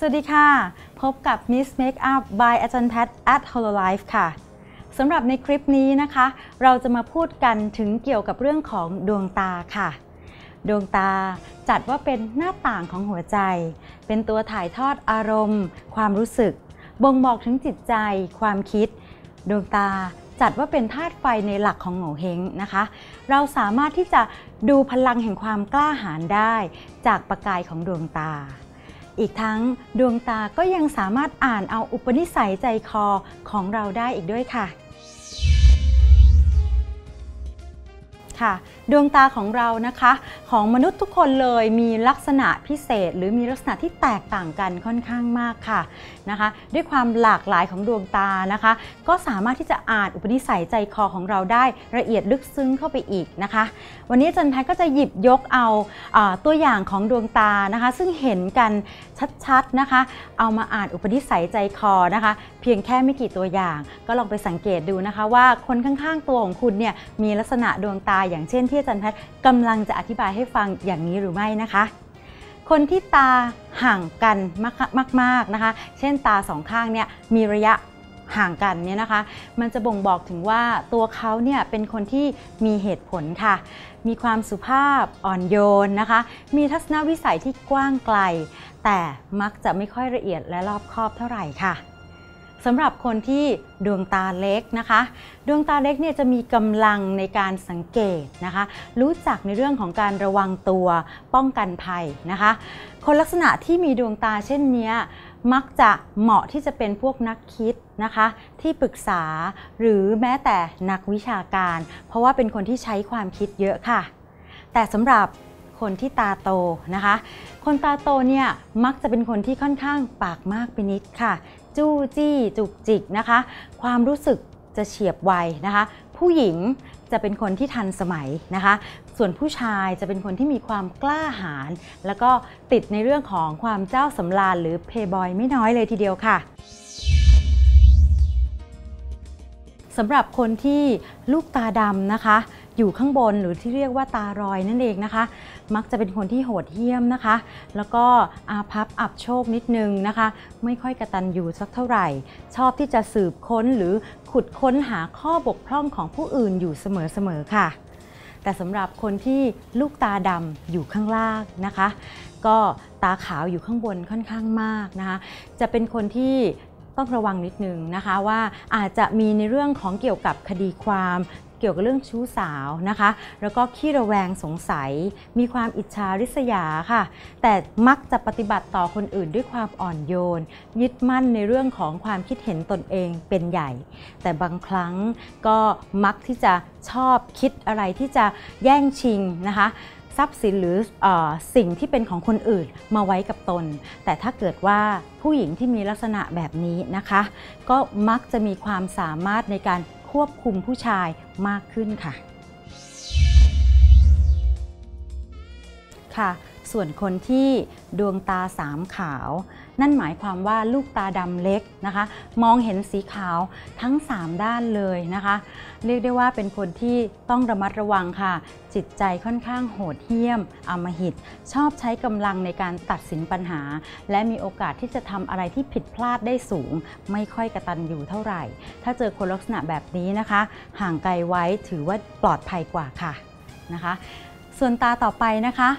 สวัสดีค่ะ พบกับ Miss Makeup by อาจารย์แพท at Hololive ค่ะ สำหรับในคลิปนี้นะคะ เราจะมาพูดกันถึงเกี่ยวกับเรื่องของดวงตาค่ะ ดวงตาจัดว่าเป็นหน้าต่างของหัวใจ เป็นตัวถ่ายทอดอารมณ์ ความรู้สึก บ่งบอกถึงจิตใจ ความคิด ดวงตาจัดว่าเป็นธาตุไฟในหลักของโงเฮงนะคะ เราสามารถที่จะดูพลังแห่งความกล้าหาญได้ จากประกายของดวงตา อีกทั้งดวงตาก็ยังสามารถอ่านเอาอุปนิสัยใจคอของเราได้อีกด้วยค่ะ ค่ะ ดวงตาของเรานะคะ ของมนุษย์ทุกคนเลยมีลักษณะพิเศษ หรือมีลักษณะที่แตกต่างกันค่อนข้างมากค่ะนะคะ ด้วยความหลากหลายของดวงตานะคะ ก็สามารถที่จะอ่านอุปนิสัยใจคอของเราได้ละเอียดลึกซึ้งเข้าไปอีกนะคะ วันนี้อาจันแพทย์ก็จะหยิบยกเอาอาตัวอย่างของดวงตานะคะ ซึ่งเห็นกันชัดๆนะคะ เอามาอ่านอุปนิสัยใจคอนะคะ เพียงแค่ไม่กี่ตัวอย่าง ก็ลองไปสังเกตดูนะคะ ว่าคนข้างๆตัวของคุณเนี่ยมีลักษณะดวงตาอย่างเช่นที่อาจารย์แพทย์กำลังจะอธิบายให้ฟังอย่างนี้หรือไม่นะคะ คนที่ตาห่างกันมากๆนะคะ เช่นตาสองข้างเนี่ยมีระยะห่างกันเนี่ยนะคะ มันจะบ่งบอกถึงว่าตัวเขาเนี่ยเป็นคนที่มีเหตุผลค่ะ มีความสุภาพอ่อนโยนนะคะ มีทัศนวิสัยที่กว้างไกล แต่มักจะไม่ค่อยละเอียดและรอบคอบเท่าไหร่ค่ะ สำหรับคนที่ดวงตาเล็กนะคะ ดวงตาเล็กเนี่ยจะมีกำลังในการสังเกตนะคะ รู้จักในเรื่องของการระวังตัวป้องกันภัยนะคะ คนลักษณะที่มีดวงตาเช่นนี้มักจะเหมาะที่จะเป็นพวกนักคิดนะคะ ที่ปรึกษาหรือแม้แต่นักวิชาการ เพราะว่าเป็นคนที่ใช้ความคิดเยอะค่ะ แต่สำหรับคนที่ตาโตนะคะ คนตาโตเนี่ยมักจะเป็นคนที่ค่อนข้างปากมากไปนิดค่ะจู้จี้จุกจิกนะคะ ความรู้สึกจะเฉียบไวนะคะ ผู้หญิงจะเป็นคนที่ทันสมัยนะคะ ส่วนผู้ชายจะเป็นคนที่มีความกล้าหาญแล้วก็ติดในเรื่องของความเจ้าสำราญหรือเพย์บอยไม่น้อยเลยทีเดียวค่ะสำหรับคนที่ลูกตาดำนะคะ อยู่ข้างบนหรือที่เรียกว่าตารอยนั่นเองนะคะ มักจะเป็นคนที่โหดเหี้ยมนะคะ แล้วก็อาภัพอับโชคนิดนึงนะคะ ไม่ค่อยกระตันอยู่สักเท่าไหร่ ชอบที่จะสืบค้นหรือขุดค้นหาข้อบกพร่องของผู้อื่นอยู่เสมอๆค่ะ แต่สำหรับคนที่ลูกตาดำอยู่ข้างล่างนะคะ ก็ตาขาวอยู่ข้างบนค่อนข้างมากนะคะ จะเป็นคนที่ ต้องระวังนิดนึงนะคะว่าอาจจะมีในเรื่องของเกี่ยวกับคดีความเกี่ยวกับเรื่องชู้สาวนะคะ แล้วก็ขี้ระแวงสงสัย มีความอิจฉาริษยาค่ะ แต่มักจะปฏิบัติต่อคนอื่นด้วยความอ่อนโยน ยึดมั่นในเรื่องของความคิดเห็นตนเองเป็นใหญ่ แต่บางครั้งก็มักที่จะชอบคิดอะไรที่จะแย่งชิงนะคะ ทรัพย์สินหรืออสิ่งที่เป็นของคนอื่นมาไว้กับตน แต่ถ้าเกิดว่าผู้หญิงที่มีลักษณะแบบนี้นะคะ ก็มักจะมีความสามารถในการควบคุมผู้ชายมากขึ้นค่ะ ค่ะ ส่วนคนที่ดวงตาสามขาว นั่นหมายความว่าลูกตาดำเล็กนะคะ มองเห็นสีขาวทั้ง 3 ด้านเลยนะคะ เรียกได้ว่าเป็นคนที่ต้องระมัดระวังค่ะ จิตใจค่อนข้างโหดเหี้ยมอมหิต ชอบใช้กำลังในการตัดสินปัญหา และมีโอกาสที่จะทำอะไรที่ผิดพลาดได้สูง ไม่ค่อยกระตันอยู่เท่าไหร่ ถ้าเจอคนลักษณะแบบนี้นะคะ ห่างไกลไว้ถือว่าปลอดภัยกว่าค่ะนะคะส่วนตาต่อไปนะคะ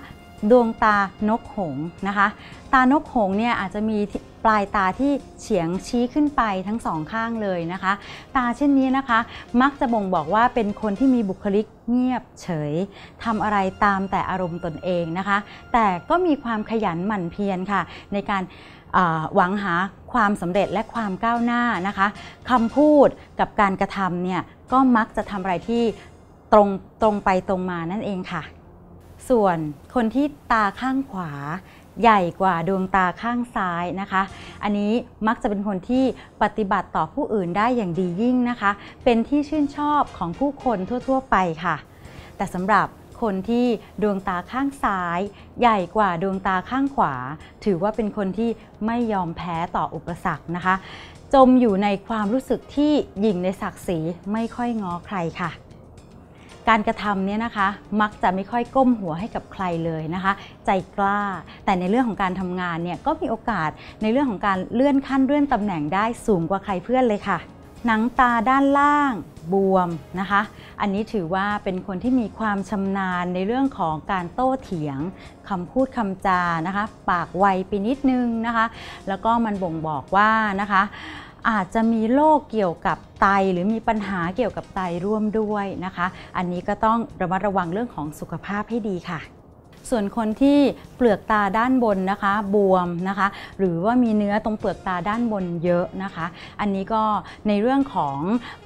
ดวงตานกหงส์นะคะ ตานกหงส์เนี่ยอาจจะมีปลายตาที่เฉียงชี้ขึ้นไปทั้งสองข้างเลยนะคะ ตาเช่นนี้นะคะ มักจะบ่งบอกว่าเป็นคนที่มีบุคลิกเงียบเฉยทำอะไรตามแต่อารมณ์ตนเองนะคะ แต่ก็มีความขยันหมั่นเพียรค่ะ ในการหวังหาความสำเร็จและความก้าวหน้านะคะคำพูดกับการกระทำเนี่ยก็มักจะทำอะไรที่ตรงตรงไปตรงมานั่นเองค่ะ ส่วนคนที่ตาข้างขวาใหญ่กว่าดวงตาข้างซ้ายนะคะ อันนี้มักจะเป็นคนที่ปฏิบัติต่อผู้อื่นได้อย่างดียิ่งนะคะ เป็นที่ชื่นชอบของผู้คนทั่ว ๆ ไปค่ะ แต่สำหรับคนที่ดวงตาข้างซ้าย ใหญ่กว่าดวงตาข้างขวา ถือว่าเป็นคนที่ไม่ยอมแพ้ต่ออุปสรรคนะคะ จมอยู่ในความรู้สึกที่หยิ่งในศักดิ์ศรีไม่ค่อยง้อใครค่ะ การกระทำเนี่ยนะคะมักจะไม่ค่อยก้มหัวให้กับใครเลยนะคะ ใจกล้า แต่ในเรื่องของการทำงานเนี่ยก็มีโอกาสในเรื่องของการเลื่อนขั้นเลื่อนตำแหน่งได้สูงกว่าใครเพื่อนเลยค่ะ หนังตาด้านล่างบวมนะคะ อันนี้ถือว่าเป็นคนที่มีความชำนาญในเรื่องของการโต้เถียงคำพูดคำจานะคะ ปากไวไปนิดนึงนะคะ แล้วก็มันบ่งบอกว่านะคะ อาจจะมีโรคเกี่ยวกับไต หรือมีปัญหาเกี่ยวกับไตร่วมด้วยนะคะ อันนี้ก็ต้องระมัดระวังเรื่องของสุขภาพให้ดีค่ะ ส่วนคนที่เปลือกตาด้านบนนะคะบวมนะคะ หรือว่ามีเนื้อตรงเปลือกตาด้านบนเยอะนะคะ อันนี้ก็ในเรื่องของ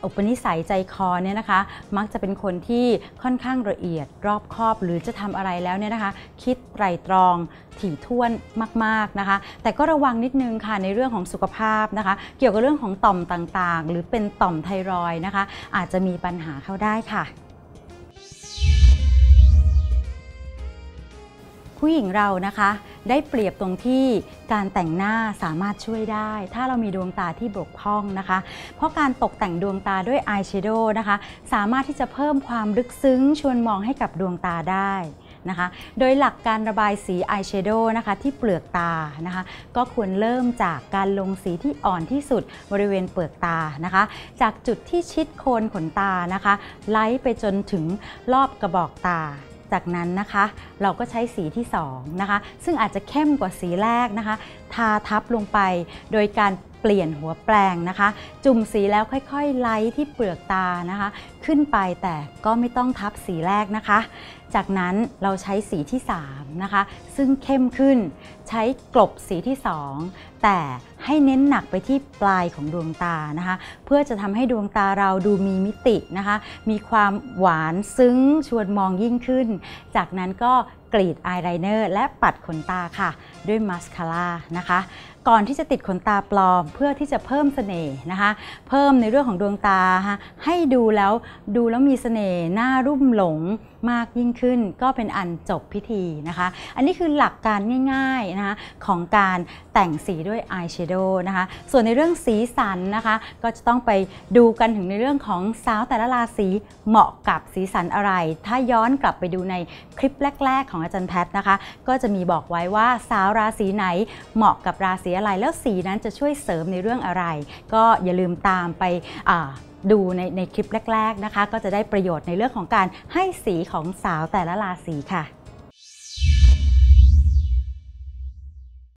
อุปนิสัยใจคอเนี่ยนะคะ มักจะเป็นคนที่ค่อนข้างละเอียดรอบคอบ หรือจะทำอะไรแล้วเนี่ยนะคะ คิดไตรตรองถี่ถ้วนมากๆนะคะ แต่ก็ระวังนิดนึงค่ะในเรื่องของสุขภาพนะคะ เกี่ยวกับเรื่องของต่อมต่างๆ หรือเป็นต่อมไทรอยนะคะ อาจจะมีปัญหาเข้าได้ค่ะ ผู้หญิงเรานะคะ ได้เปรียบตรงที่การแต่งหน้าสามารถช่วยได้ ถ้าเรามีดวงตาที่บกพร่องนะคะ เพราะการตกแต่งดวงตาด้วยอายแชโดว์นะคะ สามารถที่จะเพิ่มความลึกซึ้งชวนมองให้กับดวงตาได้นะคะ โดยหลักการระบายสีอายแชโดว์นะคะที่เปลือกตานะคะ ก็ควรเริ่มจากการลงสีที่อ่อนที่สุดบริเวณเปลือกตานะคะ จากจุดที่ชิดโคนขนตานะคะ ไล่ไปจนถึงรอบกระบอกตา จากนั้นนะคะเราก็ใช้สีที่2นะคะซึ่งอาจจะเข้มกว่าสีแรกนะคะ ทาทับลงไปโดยการ เปลี่ยนหัวแปลงนะคะ จุ่มสีแล้วค่อยๆ ไล่ที่เปลือกตานะคะ ขึ้นไปแต่ก็ไม่ต้องทับสีแรกนะคะ จากนั้นเราใช้สีที่ 3 นะคะ ซึ่งเข้มขึ้น ใช้กลบสีที่ 2 แต่ให้เน้นหนักไปที่ปลายของดวงตานะคะ เพื่อจะทำให้ดวงตาเราดูมีมิตินะคะ มีความหวานซึ้งชวนมองยิ่งขึ้น จากนั้นก็กรีดอายไลเนอร์และปัดขนตาค่ะ ด้วยมาสคาร่านะคะ ก่อนที่จะติดขนตาปลอมเพื่อที่จะเพิ่มเสน่ห์นะคะ เพิ่มในเรื่องของดวงตาให้ดูแล้วดูแล้วมีเสน่ห์หน่ารุ่มหลงมากยิ่งขึ้นก็เป็นอันจบพิธีนะคะ อันนี้คือหลักการง่ายๆนะคะของการแต่งสีด้วยอายแชโดว์นะคะ ส่วนในเรื่องสีสันนะคะ ก็จะต้องไปดูกันถึงในเรื่องของสาวแต่ละราศีเหมาะกับสีสันอะไร ถ้าย้อนกลับไปดูในคลิปแรก ๆ ของอาจารย์แพทนะคะ ก็จะมีบอกไว้ว่าสาวราศีไหนเหมาะกับราศีอะไรแล้วสีนั้นจะช่วยเสริมในเรื่องอะไร ก็อย่าลืมตามไปดูในในคลิปแรก ๆนะคะ ก็จะได้ประโยชน์ในเรื่องของการให้สีของสาวแต่ละราศีค่ะ